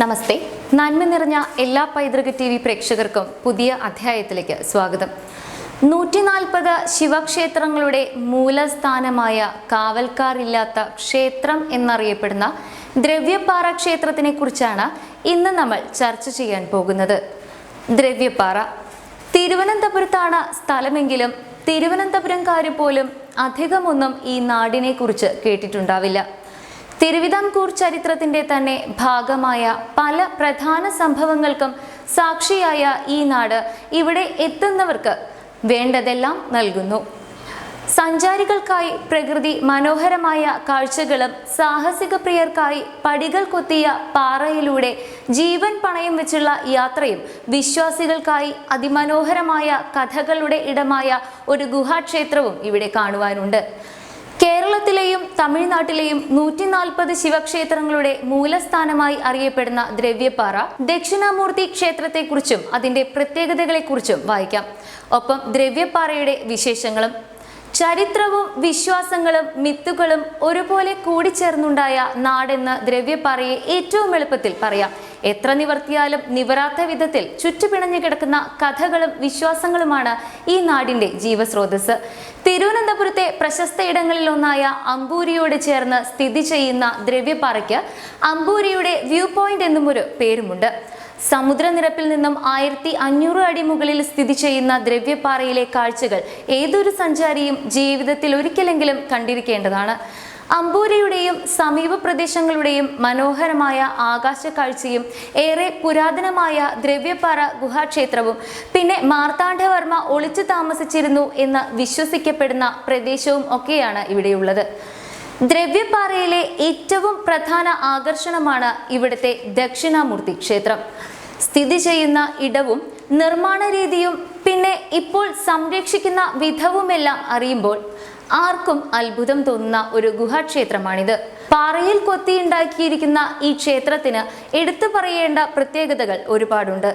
നമസ്തേ. നന്മ നിറഞ്ഞ എല്ലാ പൈതൃക ടി വി പ്രേക്ഷകർക്കും പുതിയ അധ്യായത്തിലേക്ക് സ്വാഗതം. നൂറ്റി നാൽപ്പത് ശിവക്ഷേത്രങ്ങളുടെ മൂലസ്ഥാനമായ കാവൽക്കാരില്ലാത്ത ക്ഷേത്രം എന്നറിയപ്പെടുന്ന ദ്രവ്യപ്പാറ ക്ഷേത്രത്തിനെ കുറിച്ചാണ് ഇന്ന് നമ്മൾ ചർച്ച ചെയ്യാൻ പോകുന്നത്. ദ്രവ്യപ്പാറ. തിരുവനന്തപുരത്താണ് സ്ഥലമെങ്കിലും തിരുവനന്തപുരംകാർ പോലും അധികമൊന്നും ഈ നാടിനെ കുറിച്ച് കേട്ടിട്ടുണ്ടാവില്ല. തിരുവിതാംകൂർ ചരിത്രത്തിന്റെ തന്നെ ഭാഗമായ പല പ്രധാന സംഭവങ്ങൾക്കും സാക്ഷിയായ ഈ നാട് ഇവിടെ എത്തുന്നവർക്ക് വേണ്ടതെല്ലാം നൽകുന്നു. സഞ്ചാരികൾക്കായി പ്രകൃതി മനോഹരമായ കാഴ്ചകളും സാഹസിക പ്രിയർക്കായി പടികൾ കൊത്തിയ പാറയിലൂടെ ജീവൻ പണയം വെച്ചുള്ള യാത്രയും വിശ്വാസികൾക്കായി അതിമനോഹരമായ കഥകളുടെ ഇടമായ ഒരു ഗുഹാക്ഷേത്രവും ഇവിടെ കാണുവാനുണ്ട്. കേരളത്തിലെയും തമിഴ്നാട്ടിലെയും നൂറ്റി നാൽപ്പത് ശിവക്ഷേത്രങ്ങളുടെ മൂലസ്ഥാനമായി അറിയപ്പെടുന്ന ദ്രവ്യപ്പാറ ദക്ഷിണാമൂർത്തി ക്ഷേത്രത്തെക്കുറിച്ചും അതിന്റെ പ്രത്യേകതകളെക്കുറിച്ചും വായിക്കാം. ഒപ്പം ദ്രവ്യപ്പാറയുടെ വിശേഷങ്ങളും ചരിത്രവും വിശ്വാസങ്ങളും മിത്തുകളും ഒരുപോലെ കൂടിച്ചേർന്നുണ്ടായ നാടെന്ന് ദ്രവ്യപ്പാറയെ ഏറ്റവും എളുപ്പത്തിൽ പറയാം. എത്ര നിവർത്തിയാലും നിവരാത്ത വിധത്തിൽ ചുറ്റുപിണഞ്ഞു കിടക്കുന്ന കഥകളും വിശ്വാസങ്ങളുമാണ് ഈ നാടിന്റെ ജീവസ്രോതസ് തിരുവനന്തപുരത്തെ പ്രശസ്ത ഇടങ്ങളിലൊന്നായ അമ്പൂരിയോട് ചേർന്ന് സ്ഥിതി ചെയ്യുന്ന ദ്രവ്യപ്പാറയ്ക്ക് അമ്പൂരിയുടെ വ്യൂ പോയിന്റ് എന്നും ഒരു പേരുമുണ്ട്. സമുദ്രനിരപ്പിൽ നിന്നും ആയിരത്തി അഞ്ഞൂറ് അടി മുകളിൽ സ്ഥിതി ചെയ്യുന്ന ദ്രവ്യപ്പാറയിലെ കാഴ്ചകൾ ഏതൊരു സഞ്ചാരിയും ജീവിതത്തിൽ ഒരിക്കലെങ്കിലും കണ്ടിരിക്കേണ്ടതാണ്. അമ്പൂരിയുടെയും സമീപ പ്രദേശങ്ങളുടെയും മനോഹരമായ ആകാശ കാഴ്ചയും ഏറെ പുരാതനമായ ദ്രവ്യപ്പാറ ഗുഹാക്ഷേത്രവും പിന്നെ മാർത്താണ്ഡവർമ്മ ഒളിച്ചു താമസിച്ചിരുന്നു എന്ന് വിശ്വസിക്കപ്പെടുന്ന പ്രദേശവും ഒക്കെയാണ് ഇവിടെയുള്ളത്. ദ്രവ്യപ്പാറയിലെ ഏറ്റവും പ്രധാന ആകർഷണമാണ് ഇവിടുത്തെ ദക്ഷിണാമൂർത്തി ക്ഷേത്രം. സ്ഥിതി ചെയ്യുന്ന ഇടവും നിർമ്മാണ രീതിയും പിന്നെ ഇപ്പോൾ സംരക്ഷിക്കുന്ന വിധവുമെല്ലാം അറിയുമ്പോൾ ആർക്കും അത്ഭുതം തോന്നുന്ന ഒരു ഗുഹാക്ഷേത്രമാണിത്. പാറയിൽ കൊത്തിയുണ്ടാക്കിയിരിക്കുന്ന ഈ ക്ഷേത്രത്തിന് എടുത്തു പറയേണ്ട പ്രത്യേകതകൾ ഒരുപാടുണ്ട്.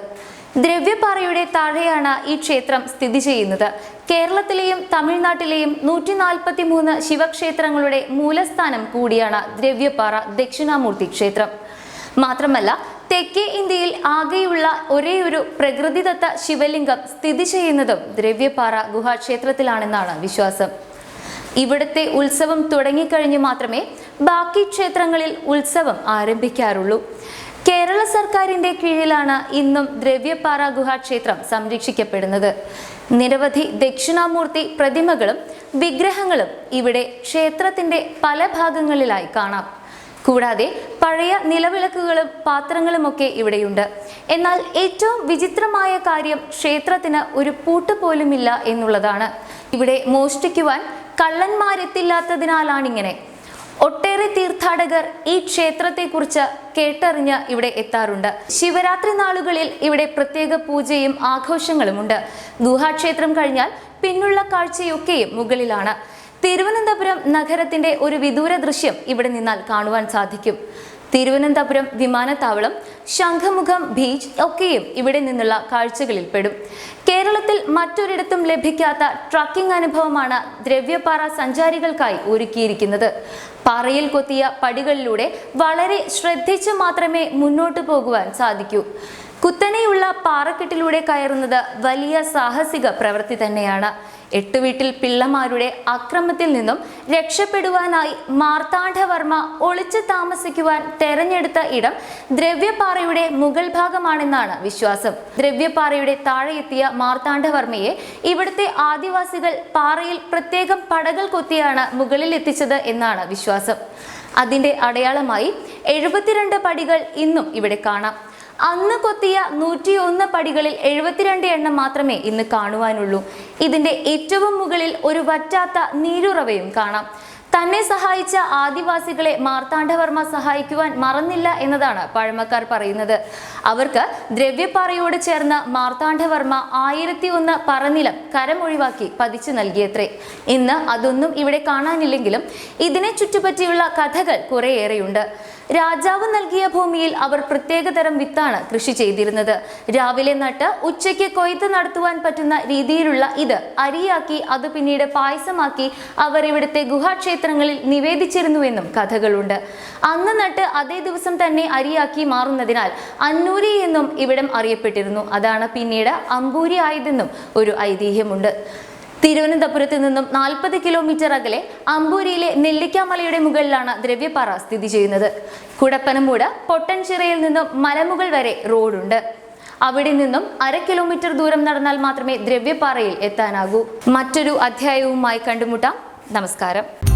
ദ്രവ്യപ്പാറയുടെ താഴെയാണ് ഈ ക്ഷേത്രം സ്ഥിതി ചെയ്യുന്നത്. കേരളത്തിലെയും തമിഴ്നാട്ടിലെയും നൂറ്റി നാൽപ്പത്തി മൂന്ന് ശിവക്ഷേത്രങ്ങളുടെ മൂലസ്ഥാനം കൂടിയാണ് ദ്രവ്യപാറ ദക്ഷിണാമൂർത്തി ക്ഷേത്രം. മാത്രമല്ല തെക്കേ ഇന്ത്യയിൽ ആകെയുള്ള ഒരേയൊരു പ്രകൃതിദത്ത ശിവലിംഗം സ്ഥിതി ചെയ്യുന്നതും ദ്രവ്യപ്പാറ ഗുഹാക്ഷേത്രത്തിലാണെന്നാണ് വിശ്വാസം. ഇവിടുത്തെ ഉത്സവം തുടങ്ങിക്കഴിഞ്ഞ് മാത്രമേ ബാക്കി ക്ഷേത്രങ്ങളിൽ ഉത്സവം ആരംഭിക്കാറുള്ളൂ. കേരള സർക്കാരിന്റെ കീഴിലാണ് ഇന്നും ദ്രവ്യപ്പാറ ഗുഹാക്ഷേത്രം സംരക്ഷിക്കപ്പെടുന്നത്. നിരവധി ദക്ഷിണാമൂർത്തി പ്രതിമകളും വിഗ്രഹങ്ങളും ഇവിടെ ക്ഷേത്രത്തിന്റെ പല ഭാഗങ്ങളിലായി കാണാം. കൂടാതെ പഴയ നിലവിളക്കുകളും പാത്രങ്ങളുമൊക്കെ ഇവിടെയുണ്ട്. എന്നാൽ ഏറ്റവും വിചിത്രമായ കാര്യം ക്ഷേത്രത്തിന് ഒരു പൂട്ട് പോലുമില്ല എന്നുള്ളതാണ്. ഇവിടെ മോഷ്ടിക്കുവാൻ കള്ളന്മാരെത്തില്ലാത്തതിനാലാണിങ്ങനെ ഒട്ടേറെ തീർത്ഥാടകർ ഈ ക്ഷേത്രത്തെക്കുറിച്ച് കേട്ടറിഞ്ഞ് ഇവിടെ എത്താറുണ്ട്. ശിവരാത്രി നാളുകളിൽ ഇവിടെ പ്രത്യേക പൂജയും ആഘോഷങ്ങളുമുണ്ട്. ഗുഹാക്ഷേത്രം കഴിഞ്ഞാൽ പിന്നുള്ള കാഴ്ചയൊക്കെയും മുകളിലാണ്. തിരുവനന്തപുരം നഗരത്തിന്റെ ഒരു വിദൂര ദൃശ്യം ഇവിടെ നിന്നാൽ കാണുവാൻ സാധിക്കും. തിരുവനന്തപുരം വിമാനത്താവളം ശംഖമുഖം ബീച്ച് ഒക്കെയും ഇവിടെ നിന്നുള്ള കാഴ്ചകളിൽ പെടും കേരളത്തിൽ മറ്റൊരിടത്തും ലഭിക്കാത്ത ട്രക്കിംഗ് അനുഭവമാണ് ദ്രവ്യപാറ സഞ്ചാരികൾക്കായി ഒരുക്കിയിരിക്കുന്നത്. പാറയിൽ കൊത്തിയ പടികളിലൂടെ വളരെ ശ്രദ്ധിച്ച് മാത്രമേ മുന്നോട്ടു പോകുവാൻ സാധിക്കൂ. കുത്തനെയുള്ള പാറക്കെട്ടിലൂടെ കയറുന്നത് വലിയ സാഹസിക പ്രവൃത്തി തന്നെയാണ്. എട്ടുവീട്ടിൽ പിള്ളമാരുടെ അക്രമത്തിൽ നിന്നും രക്ഷപ്പെടുവാനായി മാർത്താണ്ഡവർമ്മ ഒളിച്ചു താമസിക്കുവാൻ തെരഞ്ഞെടുത്ത ഇടം ദ്രവ്യപാറയുടെ മുകൾ ഭാഗമാണെന്നാണ് വിശ്വാസം. ദ്രവ്യപാറയുടെ താഴെയെത്തിയ മാർത്താണ്ഡവർമ്മയെ ഇവിടുത്തെ ആദിവാസികൾ പാറയിൽ പ്രത്യേകം പടകൾ കൊത്തിയാണ് മുകളിൽ എത്തിച്ചത് എന്നാണ് വിശ്വാസം. അതിന്റെ അടയാളമായി എഴുപത്തിരണ്ട് പടികൾ ഇന്നും ഇവിടെ കാണാം. അന്ന് കൊത്തിയ നൂറ്റിയൊന്ന് പടികളിൽ എഴുപത്തിരണ്ട് എണ്ണം മാത്രമേ ഇന്ന് കാണുവാനുള്ളൂ. ഇതിന്റെ ഏറ്റവും മുകളിൽ ഒരു വറ്റാത്ത നീരുറവയും കാണാം. തന്നെ സഹായിച്ച ആദിവാസികളെ മാർത്താണ്ഡവർമ്മ സഹായിക്കുവാൻ മറന്നില്ല എന്നതാണ് പഴമക്കാർ പറയുന്നത്. അവർക്ക് ദ്രവ്യപ്പാറയോട് ചേർന്ന് മാർത്താണ്ഡവർമ്മ ആയിരത്തി ഒന്ന് പറനിലം കരമൊഴിവാക്കി പതിച്ചു നൽകിയത്രേ. ഇന്ന് അതൊന്നും ഇവിടെ കാണാനില്ലെങ്കിലും ഇതിനെ ചുറ്റുപറ്റിയുള്ള കഥകൾ കുറേയേറെയുണ്ട്. രാജാവ് നൽകിയ ഭൂമിയിൽ അവർ പ്രത്യേകതരം വിത്താണ് കൃഷി ചെയ്തിരുന്നത്. രാവിലെ നട്ട് ഉച്ചയ്ക്ക് കൊയ്ത്ത് നടത്തുവാൻ പറ്റുന്ന രീതിയിലുള്ള ഇത് അരിയാക്കി അത് പിന്നീട് പായസമാക്കി അവർ ഇവിടുത്തെ ഗുഹാക്ഷേത്രങ്ങളിൽ ക്ഷേത്രങ്ങളിൽ നിവേദിച്ചിരുന്നുവെന്നും കഥകളുണ്ട്. അന്ന് നട്ട് അതേ ദിവസം തന്നെ അരിയാക്കി മാറുന്നതിനാൽ അന്നൂരി എന്നും ഇവിടം അറിയപ്പെട്ടിരുന്നു. അതാണ് പിന്നീട് അമ്പൂരി ആയതെന്നും ഒരു ഐതിഹ്യമുണ്ട്. തിരുവനന്തപുരത്ത് നിന്നും നാൽപ്പത് കിലോമീറ്റർ അകലെ അമ്പൂരിയിലെ നെല്ലിക്കാമലയുടെ മുകളിലാണ് ദ്രവ്യപാറ സ്ഥിതി ചെയ്യുന്നത്. കുടപ്പനമൂട് പൊട്ടൻചിറയിൽ നിന്നും മലമുകൾ വരെ റോഡുണ്ട്. അവിടെ നിന്നും അര കിലോമീറ്റർ ദൂരം നടന്നാൽ മാത്രമേ ദ്രവ്യപാറയിൽ എത്താനാകൂ. മറ്റൊരു അധ്യായവുമായി കണ്ടുമുട്ടാം. നമസ്കാരം.